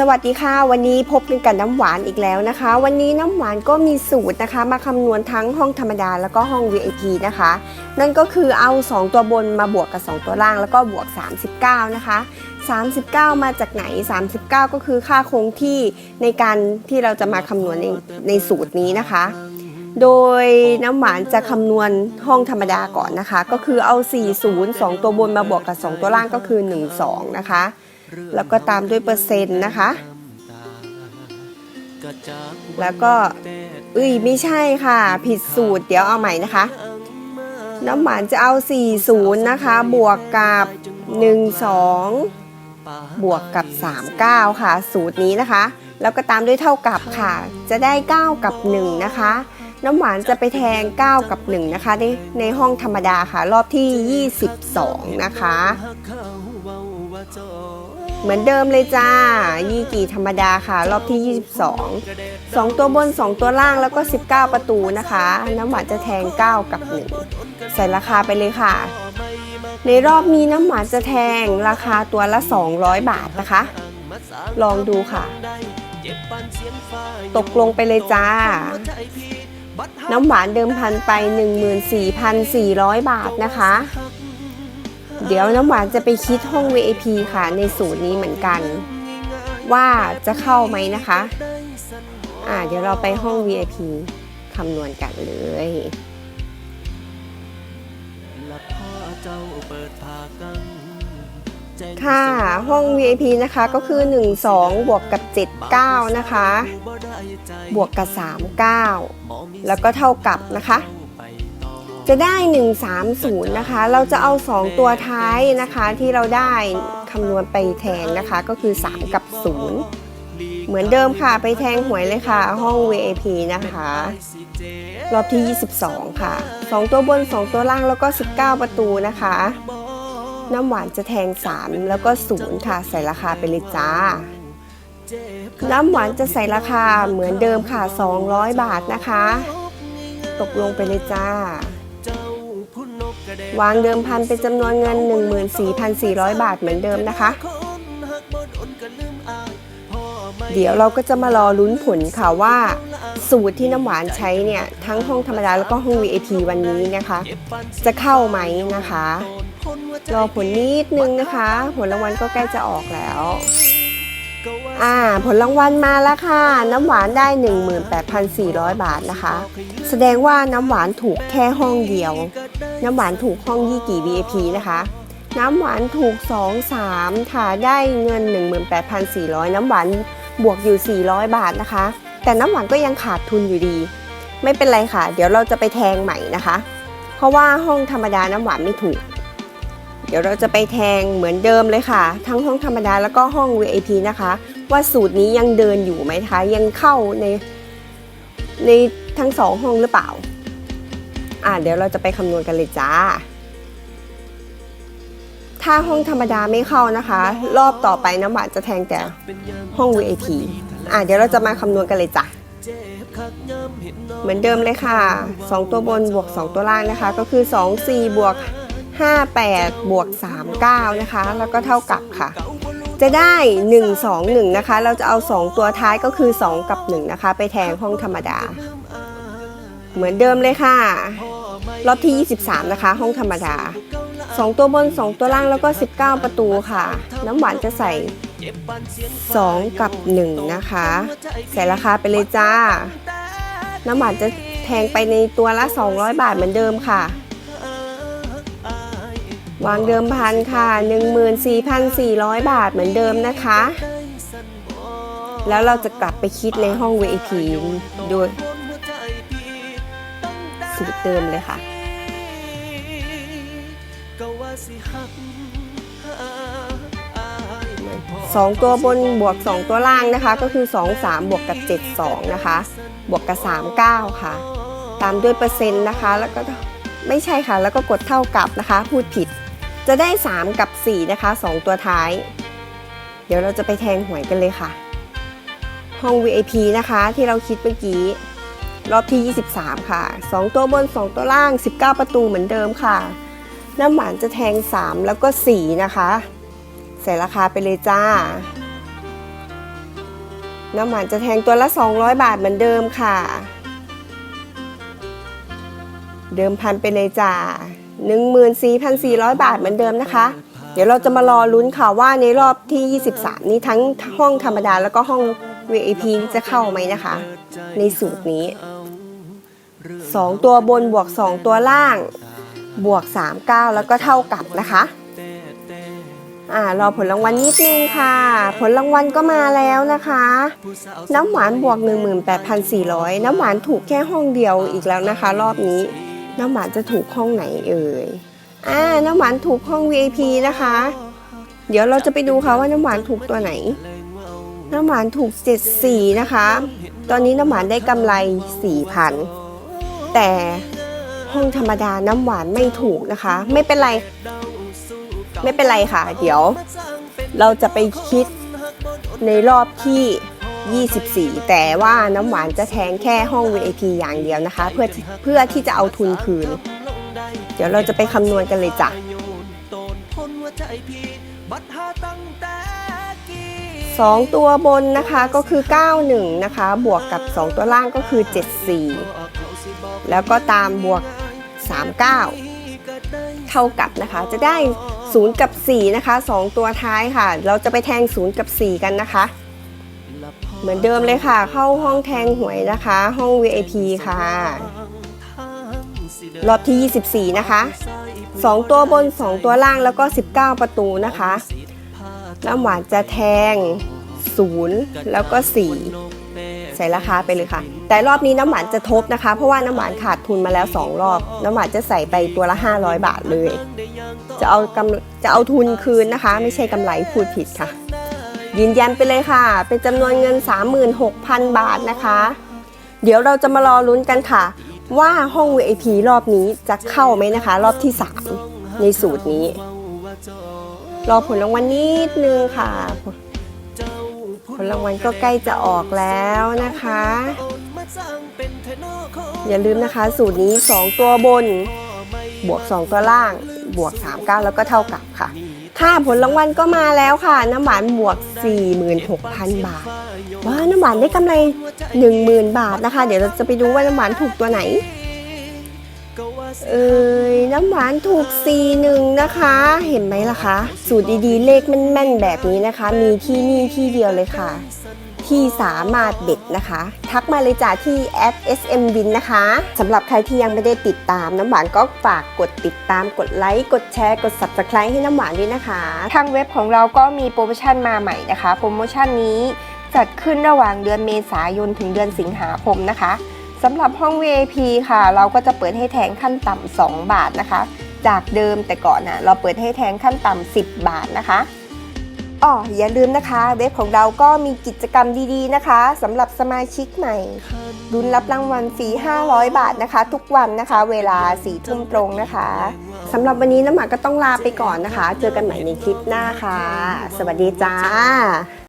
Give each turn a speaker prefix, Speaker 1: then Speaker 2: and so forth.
Speaker 1: สวัสดีค่ะ วันนี้พบกันกับน้ำหวานอีกแล้วนะคะ วันนี้น้ำหวานก็มีสูตรนะคะ มาคำนวณทั้งห้องธรรมดาแล้วก็ห้อง VIP นะคะ นั่นก็คือเอา 2 ตัวบนมาบวกกับ 2 ตัวล่างแล้วก็บวก 39 นะคะ 39 มาจากไหน 39 ก็คือค่าคงที่ในการที่เราจะมาคำนวณในในสูตรนี้นะคะ โดยน้ำหวานจะคำนวณห้องธรรมดาก่อนนะคะ ก็คือเอา 40 2 ตัวบนมาบวกกับ 2 ตัวล่างก็คือ 12 นะคะ แล้วก็ตามด้วยเปอร์เซ็นต์นะคะ แล้วก็เอ้ยไม่ใช่ค่ะ ผิดสูตรเดี๋ยวเอาใหม่นะคะ น้ำหวานจะเอา 40 นะคะ บวกกับ 12 บวกกับ 39 ค่ะ สูตรนี้นะคะ แล้วก็ตามด้วยเท่ากับค่ะ จะได้ 9 กับ 1 นะคะ น้ำหวานจะไปแทง 9 กับ 1 นะคะ ในในห้องธรรมดาค่ะ รอบที่ 22 นะคะ เหมือนเดิมเลยจ้า ยี่กี่ธรรมดาค่ะ รอบที่ 22 2 ตัวบน 2 ตัวล่างแล้วก็ 19 ประตูนะคะ น้ำหวานจะแทง 9 กับ 1 ใส่ราคาไปเลยค่ะ ในรอบนี้น้ำหวานจะแทงราคาตัวละ 200 บาทนะคะ ลองดูค่ะ ตกลงไปเลยจ้า น้ำหวานเดิมพันไป 14,400 บาทนะคะ เดี๋ยวน้ำหวานจะไปคิดห้อง VIP ค่ะในสูตรนี้เหมือนกัน ว่าจะเข้าไหมนะคะ อ่าเดี๋ยวเราไปห้อง VIP คำนวณกันเลย ค่ะห้อง VIP นะคะก็คือ 1 2 บวกกับ 79 นะคะ บวกกับ 39 แล้วก็เท่ากับนะคะ จะได้ 130 นะคะ เราจะเอา 2 ตัวท้ายนะคะที่เราได้คำนวณไปแทนนะคะก็คือ 3 กับ 0 เหมือนเดิมค่ะไปแทงหวยเลยค่ะ ห้อง VIP นะคะ รอบที่ 22 ค่ะ 2 ตัวบน 2 ตัวล่างแล้วก็ 19 ประตูนะคะ น้ำหวานจะแทง 3 แล้วก็ 0 ค่ะ ใส่ราคาไปเลยจ้า น้ำหวานจะใส่ราคาเหมือนเดิมค่ะ 200 บาทนะคะ ตกลงไปเลยจ้าวางเดิมพันเป็นจำนวนเงิน 14,400 บาทเหมือนเดิมนะคะ เดี๋ยวเราก็จะมารอลุ้นผลค่ะว่า สูตรที่น้ำหวานใช้เนี่ย ทั้งห้องธรรมดาแล้วก็ห้อง VIP วันนี้นะคะ จะเข้าไหมนะคะ รอผลนิดนึงนะคะ ผลรางวัลก็ใกล้จะออกแล้ว อ่า ผลรางวัลมาแล้วค่ะ น้ำหวานได้ 18,400 บาทนะคะ แสดงว่าน้ำหวานถูกแค่ห้องเดียว น้ำหวานถูกห้องยี่กี่ VIP นะคะน้ำหวานถูก 2 3 ค่ะ ได้เงิน 18,400 น้ำหวานบวกอยู่ 400 บาทนะคะ แต่น้ำหวานก็ยังขาดทุนอยู่ดี ไม่เป็นไรค่ะ เดี๋ยวเราจะไปแทงใหม่นะคะ เพราะว่าห้องธรรมดาน้ำหวานไม่ถูก เดี๋ยวเราจะไปแทงเหมือนเดิมเลยค่ะ ทั้งห้องธรรมดาแล้วก็ห้อง VIP นะคะ ว่าสูตรนี้ยังเดินอยู่ไหมคะ ยังเข้าในในทั้งสองห้องหรือเปล่า อ่าเดี๋ยวเราจะไปคำนวณกันเลยจ้า ถ้าห้องธรรมดาไม่เข้านะคะ รอบต่อไปน้ำหวานจะแทงแต่ห้อง VIP อ่าเดี๋ยวเราจะมาคำนวณกันเลยจ้ะเหมือนเดิมเลยค่ะ 2 ตัวบนบวก 2 ตัวล่างนะคะ ก็คือ 2 4 บวก 58 บวก 39 นะคะ แล้วก็เท่ากับค่ะ จะได้ 1 2 1 นะคะ เราจะเอา 2 ตัวท้ายก็คือ 2 กับ 1 นะคะ ไปแทงห้องธรรมดา เหมือนเดิมเลยค่ะ รอบที่ 23 นะคะ ห้องธรรมดา 2 ตัวบน 2 ตัวล่างแล้วก็ 19 ประตูค่ะ น้ำหวานจะใส่ 2 กับ 1 นะคะ ใส่ราคาไปเลยจ้า น้ำหวานจะแทงไปในตัวละ 200 บาทเหมือนเดิมค่ะ วางเดิมพันค่ะ 14,400 บาทเหมือนเดิมนะคะ แล้วเราจะกลับไปคิดในห้อง VIP โดยสูตรเดิมเลยค่ะ2ตัวบนบวก 2 ตัวล่างนะคะ ก็คือ 2 3 บวกกับ 7 2 นะคะ บวกกับ 3 9 ค่ะ ตามด้วยเปอร์เซ็นต์นะคะ แล้วก็ไม่ใช่ค่ะ แล้วก็กดเท่ากับนะคะ พูดผิด จะได้ 3 กับ 4 นะคะ 2 ตัวท้าย เดี๋ยวเราจะไปแทงหวยกันเลยค่ะ ห้อง VIP นะคะที่เราคิดเมื่อกี้ รอบที่ 23 ค่ะ 2 ตัวบน 2 ตัวล่าง 19 ประตูเหมือนเดิมค่ะ น้ำหวานจะแทง 3 แล้วก็ 4 นะคะ ใส่ราคาไปเลยจ้า น้ำหวานจะแทงตัวละ 200 บาทเหมือนเดิมค่ะ เดิมพันไปเลยจ้า 14,400 บาทเหมือนเดิมนะคะ เดี๋ยวเราจะมารอลุ้นค่ะว่าในรอบที่ 23 นี้ทั้งห้องธรรมดาแล้วก็ห้อง VIP จะเข้าไหมนะคะ ในสูตรนี้ 2 ตัวบนบวก 2 ตัวล่าง บวก 3 9 แล้วก็เท่ากับนะคะอ่ารอผลรางวัลนิดนึงค่ะ ผลรางวัลก็มาแล้วนะคะ น้ำหวานบวก 18,400 น้ำหวานถูกแค่ห้องเดียวอีกแล้วนะคะ รอบนี้ น้ำหวานจะถูกห้องไหนเอ่ยอ่าน้ำหวานถูกห้อง VIP นะคะ เดี๋ยวเราจะไปดูค่ะว่าน้ำหวานถูกตัวไหน น้ำหวานถูก74นะคะ ตอนนี้น้ำหวานได้กำไร4,000แต่ห้องธรรมดาน้ำหวานไม่ถูกนะคะ ไม่เป็นไร ไม่เป็นไรค่ะ เดี๋ยว เราจะไปคิดในรอบที่ 24 แต่ว่าน้ำหวานจะแทงแค่ห้อง VIP อย่างเดียวนะคะ เพื่อเพื่อที่จะเอาทุนคืน เดี๋ยวเราจะไปคำนวณกันเลยจ้ะ2ตัวบนนะคะก็คือ 91 นะคะ บวกกับ 2 ตัวล่างก็คือ 74 แล้วก็ตามบวก 39 เท่ากับนะคะ จะได้ 0 กับ 4 นะคะ 2 ตัวท้ายค่ะ เราจะไปแทง 0 กับ 4 กันนะคะ เหมือนเดิมเลยค่ะ เข้าห้องแทงหวยนะคะ ห้อง VIP ค่ะ รอบที่ 24 นะคะ 2 ตัวบน 2 ตัวล่างแล้วก็ 19 ประตูนะคะ น้ำหวานจะแทง 0 แล้วก็ 4 ใส่ราคาไปเลยค่ะ แต่รอบนี้น้ำหวานจะทบนะคะ เพราะว่าน้ำหวานขาดทุนมาแล้ว 2 รอบ น้ำหวานจะใส่ไปตัวละ 500 บาทเลย จะเอากำจะเอาทุนคืนนะคะ ไม่ใช่กำไรพูดผิดค่ะ ยืนยันไปเลยค่ะ เป็นจำนวนเงิน 36,000 บาทนะคะ เดี๋ยวเราจะมารอลุ้นกันค่ะ ว่าห้อง VIP รอบนี้จะเข้าไหมนะคะ รอบที่ 3 ในสูตรนี้ รอผลรางวัลนิดนึงค่ะ ผลรางวัลก็ใกล้จะออกแล้วนะคะ อย่าลืมนะคะ สูตรนี้ 2 ตัวบน บวก 2 ตัวล่าง บวก 39 แล้วก็เท่ากับค่ะ ค่ะผลรางวัลก็มาแล้วค่ะ น้ำหวานบวก 46,000 บาท ว้าน้ำหวานได้กำไร 10,000 บาทนะคะ เดี๋ยวเราจะไปดูว่าน้ำหวานถูกตัวไหน เอ้ยน้ำหวานถูก 41 นะคะ เห็นไหมล่ะคะ สูตรดีๆ เลขแม่นๆแบบนี้นะคะ มีที่นี่ที่เดียวเลยค่ะ ที่สามารถเด็ดนะคะ ทักมาเลยจ้าที่แอด @smwin นะคะสำหรับใครที่ยังไม่ได้ติดตามน้ำหวานก็ฝากกดติดตามกดไลค์กดแชร์กด subscribe ให้น้ำหวานด้วยนะคะ ทางเว็บของเราก็มีโปรโมชั่นมาใหม่นะคะ โปรโมชั่นนี้จัดขึ้นระหว่างเดือนเมษายนถึงเดือนสิงหาคมนะคะสำหรับห้อง VIP ค่ะ เราก็จะเปิดให้แทงขั้นต่ำ2บาทนะคะ จากเดิมแต่ก่อนน่ะเราเปิดให้แทงขั้นต่ำ10 บาทนะคะ อ๋ออย่าลืมนะคะ เว็บของเราก็มีกิจกรรมดีๆนะคะสำหรับสมาชิกใหม่รุนรับรางวัลฟรี500 บาทนะคะ ทุกวันนะคะ เวลา4ทุ่มตรงนะคะสำหรับวันนี้น้ำหมากก็ต้องลาไปก่อนนะคะ เจอกันใหม่ในคลิปหน้าค่ะ สวัสดีจ้า